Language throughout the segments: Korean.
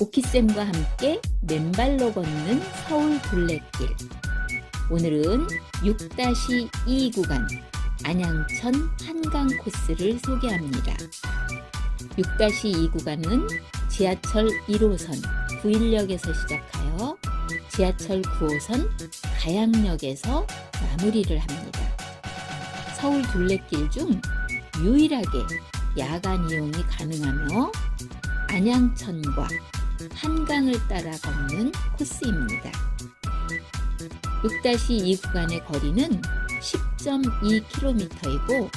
오키쌤과 함께 맨발로 걷는 서울 둘레길. 오늘은 6-2 구간 안양천 한강 코스를 소개합니다. 6-2 구간은 지하철 1호선 구일역에서 시작하여 지하철 9호선 가양역에서 마무리를 합니다. 서울 둘레길 중 유일하게 야간 이용이 가능하며 안양천과 한강을 따라 걷는 코스입니다. 6-2 구간의 거리는 10.2km이고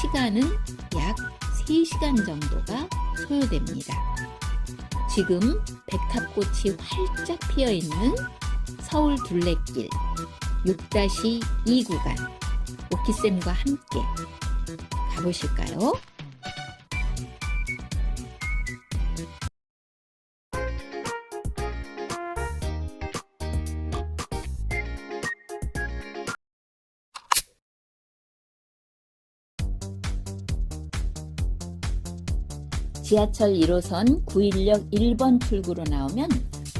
시간은 약 3시간 정도가 소요됩니다. 지금 백합꽃이 활짝 피어 있는 서울 둘레길 6-2 구간 오키쌤과 함께 가보실까요? 지하철 1호선 9일역 1번 출구로 나오면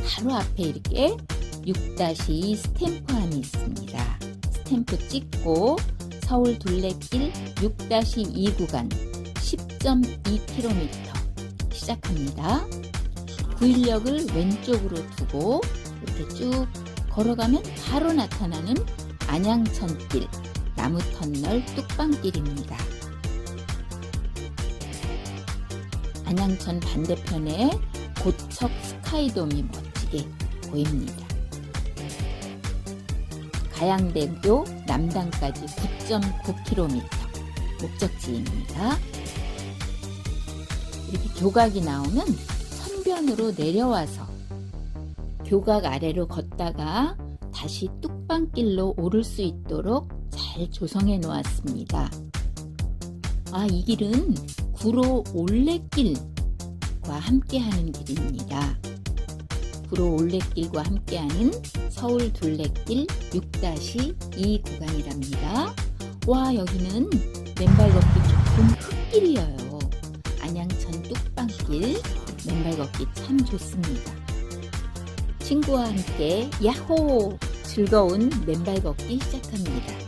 바로 앞에 이렇게 6-2 스탬프함이 있습니다. 스탬프 찍고 서울 둘레길 6-2 구간 10.2km 시작합니다. 9일역을 왼쪽으로 두고 이렇게 쭉 걸어가면 바로 나타나는 안양천길 나무터널 뚝방길입니다. 안양천 반대편에 고척 스카이돔이 멋지게 보입니다. 가양대교 남당까지 9.9km 목적지입니다. 이렇게 교각이 나오면 천변으로 내려와서 교각 아래로 걷다가 다시 뚝방길로 오를 수 있도록 잘 조성해 놓았습니다. 아, 이 길은 구로 올레길과 함께하는 길입니다. 구로 올레길과 함께하는 서울 둘레길 6-2 구간이랍니다. 와 여기는 맨발 걷기 조금 흙길이에요. 안양천 뚝방길 맨발 걷기 참 좋습니다. 친구와 함께 야호 즐거운 맨발 걷기 시작합니다.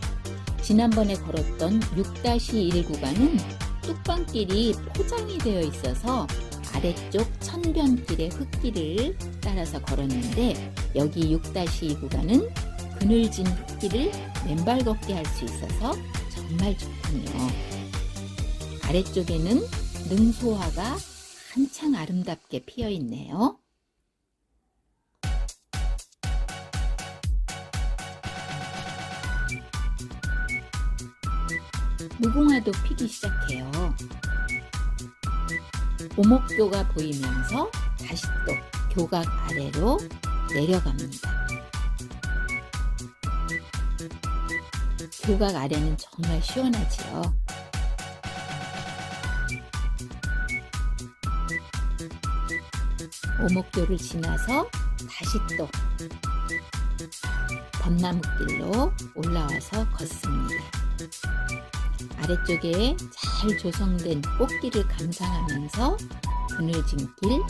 지난번에 걸었던 6-1 구간은 뚝방길이 포장이 되어 있어서 아래쪽 천변길의 흙길을 따라서 걸었는데 여기 6-2 구간은 그늘진 흙길을 맨발 걷기 할수 있어서 정말 좋군요. 아래쪽에는 능소화가 한창 아름답게 피어 있네요. 무궁화도 피기 시작해요. 오목교가 보이면서 다시 또 교각 아래로 내려갑니다. 교각 아래는 정말 시원하지요. 오목교를 지나서 다시 또 벚나무길로 올라와서 걷습니다. 아래쪽에 잘 조성된 꽃길을 감상하면서 그늘진 길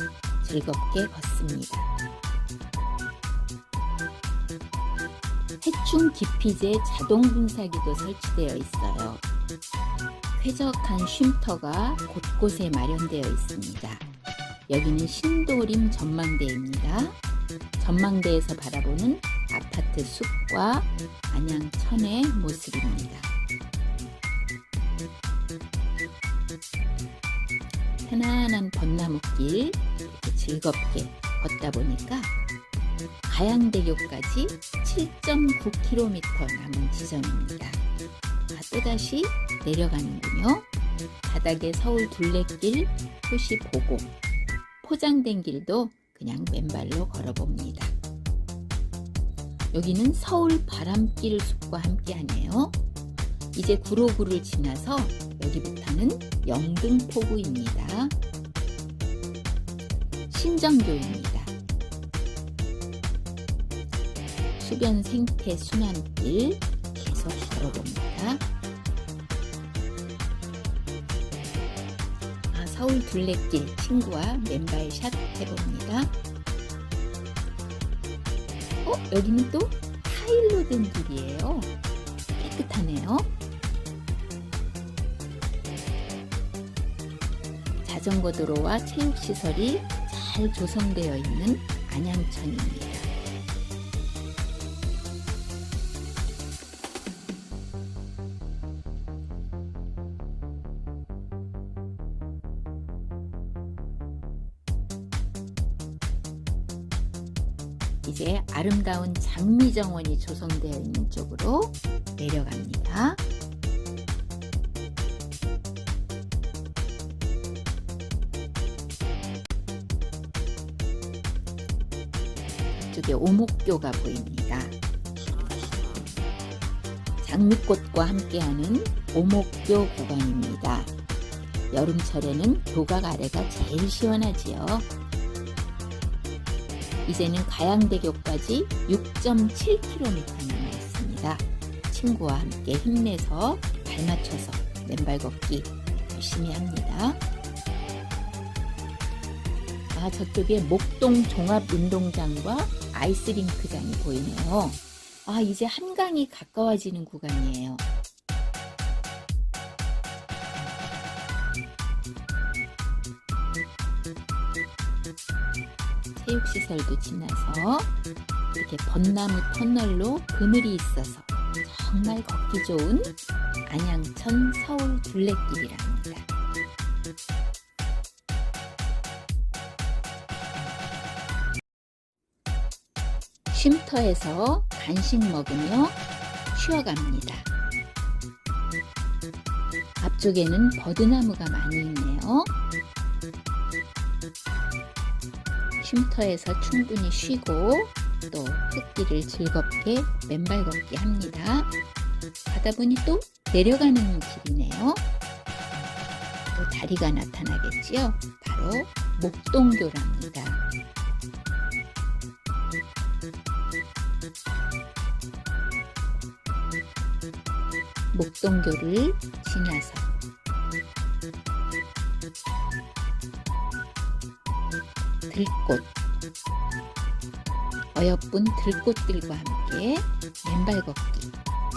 즐겁게 걷습니다. 해충 기피제 자동 분사기도 설치되어 있어요. 쾌적한 쉼터가 곳곳에 마련되어 있습니다. 여기는 신도림 전망대입니다. 전망대에서 바라보는 아파트 숲과 안양 천의 모습입니다. 편안한 벚나무길 즐겁게 걷다 보니까 가양대교까지 7.9km 남은 지점입니다. 아, 또다시 내려가는군요. 바닥에 서울 둘레길 표시 보고 포장된 길도 그냥 맨발로 걸어봅니다. 여기는 서울 바람길 숲과 함께하네요. 이제 구로구를 지나서 여기부터는 영등포구입니다. 신정교입니다. 수변 생태 순환길 계속 걸어봅니다. 아, 서울 둘레길 친구와 맨발 샷 해봅니다. 어? 여기는 또 타일로 된 길이에요. 깨끗하네요. 자전거 도로와 체육시설이 잘 조성되어 있는 안양천입니다. 이제 아름다운 장미정원이 조성되어 있는 쪽으로 내려갑니다. 이쪽에 오목교가 보입니다. 장미꽃과 함께하는 오목교 구간입니다. 여름철에는 교각 아래가 제일 시원하지요. 이제는 가양대교까지 6.7km 남아 있습니다. 친구와 함께 힘내서 발 맞춰서 맨발 걷기 열심히 합니다. 아, 저쪽에 목동 종합운동장과 아이스링크장이 보이네요. 아, 이제 한강이 가까워지는 구간이에요. 체육시설도 지나서 이렇게 벚나무 터널로 그늘이 있어서 정말 걷기 좋은 안양천 서울 둘레길이랍 쉼터에서 간식 먹으며 쉬어갑니다. 앞쪽에는 버드나무가 많이 있네요. 쉼터에서 충분히 쉬고 또 흙길을 즐겁게 맨발 걷기 합니다. 가다 보니 또 내려가는 길이네요. 또 다리가 나타나겠지요. 바로 목동교랍니다. 목동교를 지나서 들꽃 어여쁜 들꽃들과 함께 맨발 걷기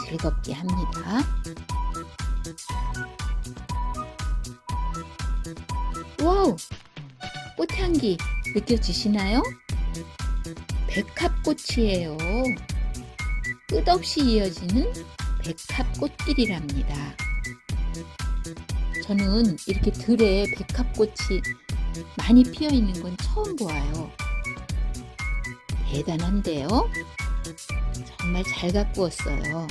즐겁게 합니다. 와우! 꽃향기 느껴지시나요? 백합꽃이에요. 끝없이 이어지는 백합꽃길이랍니다. 저는 이렇게 들에 백합꽃이 많이 피어 있는 건 처음 보아요. 대단한데요? 정말 잘 가꾸었어요.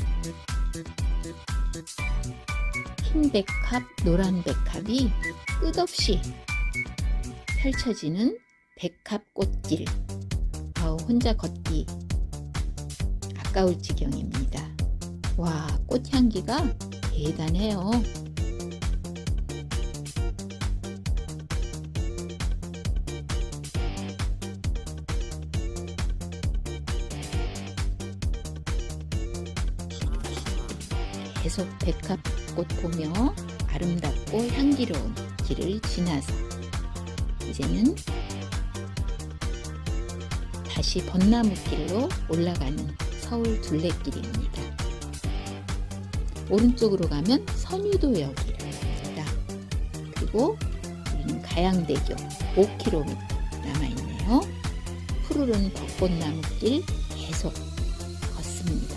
흰 백합, 노란 백합이 끝없이 펼쳐지는 백합 꽃길. 아우, 혼자 걷기 아까울 지경입니다. 와, 꽃향기가 대단해요. 계속 백합꽃 보며 아름답고 향기로운 길을 지나서 이제는 다시 벚나무 길로 올라가는 서울 둘레길입니다. 오른쪽으로 가면 선유도역입니다. 그리고 우리는 가양대교 5km 남아있네요. 푸르른 벚꽃나무길 계속 걷습니다.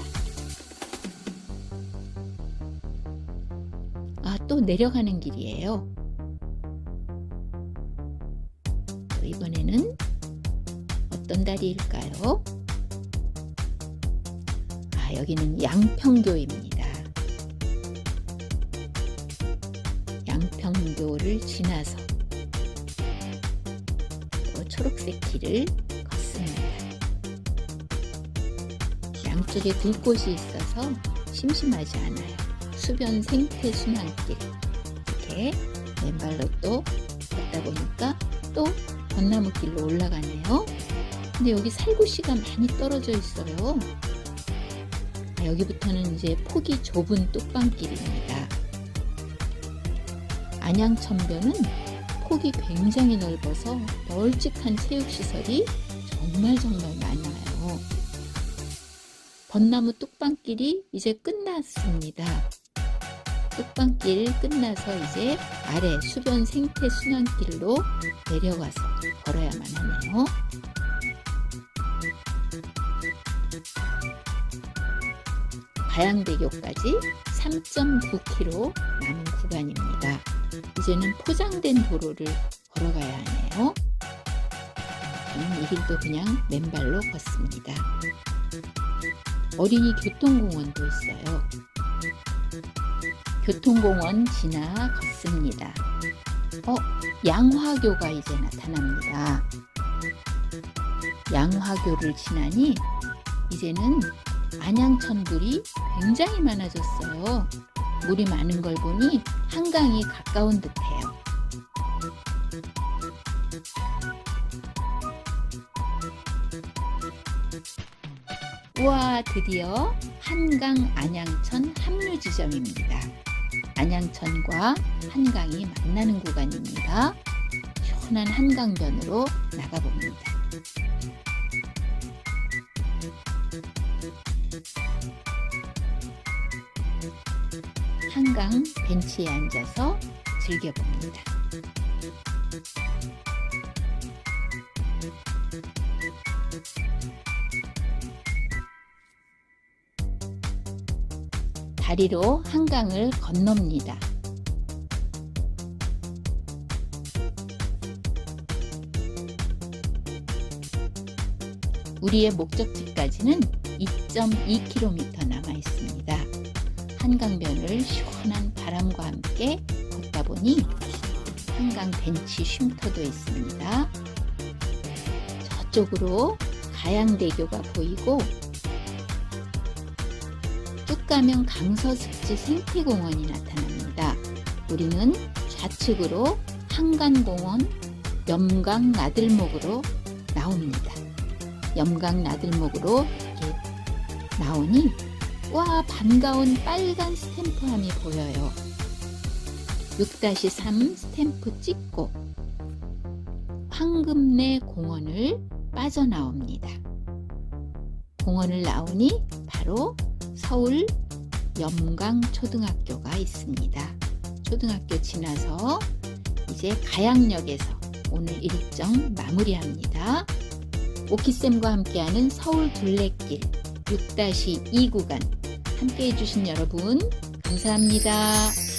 아, 또 내려가는 길이에요. 또 이번에는 어떤 다리일까요? 아, 여기는 양평교입니다. 양평교를 지나서 또 초록색 길을 걷습니다. 양쪽에 들꽃이 있어서 심심하지 않아요. 수변 생태 순환길 이렇게 맨발로 또 걷다 보니까 또 벚나무길로 올라가네요. 근데 여기 살구씨가 많이 떨어져 있어요. 아, 여기부터는 이제 폭이 좁은 뚝방길입니다. 안양천변은 폭이 굉장히 넓어서 널찍한 체육시설이 정말 정말 많아요. 벚나무 뚝방길이 이제 끝났습니다. 뚝방길 끝나서 이제 아래 수변 생태 순환길로 내려가서 걸어야만 하네요. 가양대교까지 3.9km 남은 구간입니다. 이제는 포장된 도로를 걸어가야 하네요. 저는 이 길도 그냥 맨발로 걷습니다. 어린이 교통공원도 있어요. 교통공원 지나 걷습니다. 어, 양화교가 이제 나타납니다. 양화교를 지나니 이제는 안양천들이 굉장히 많아졌어요. 물이 많은 걸 보니 한강이 가까운 듯해요. 우와, 드디어 한강 안양천 합류 지점입니다. 안양천과 한강이 만나는 구간입니다. 시원한 한강변으로 나가봅니다. 한강 벤치에 앉아서 즐겨봅니다. 다리로 한강을 건넙니다. 우리의 목적지까지는 2.2km 남아 있습니다. 한강변을 시원한 바람과 함께 걷다 보니 한강 벤치 쉼터도 있습니다. 저쪽으로 가양대교가 보이고 쭉 가면 강서습지 생태공원이 나타납니다. 우리는 좌측으로 한간공원 염강 나들목으로 나옵니다. 염강 나들목으로 나오니 와 반가운 빨간 스탬프함이 보여요. 6-3 스탬프 찍고 황금내 공원을 빠져나옵니다. 공원을 나오니 바로 서울 염강초등학교가 있습니다. 초등학교 지나서 이제 가양역에서 오늘 일정 마무리합니다. 오키쌤과 함께하는 서울 둘레길 6-2 구간 함께 해주신 여러분 감사합니다.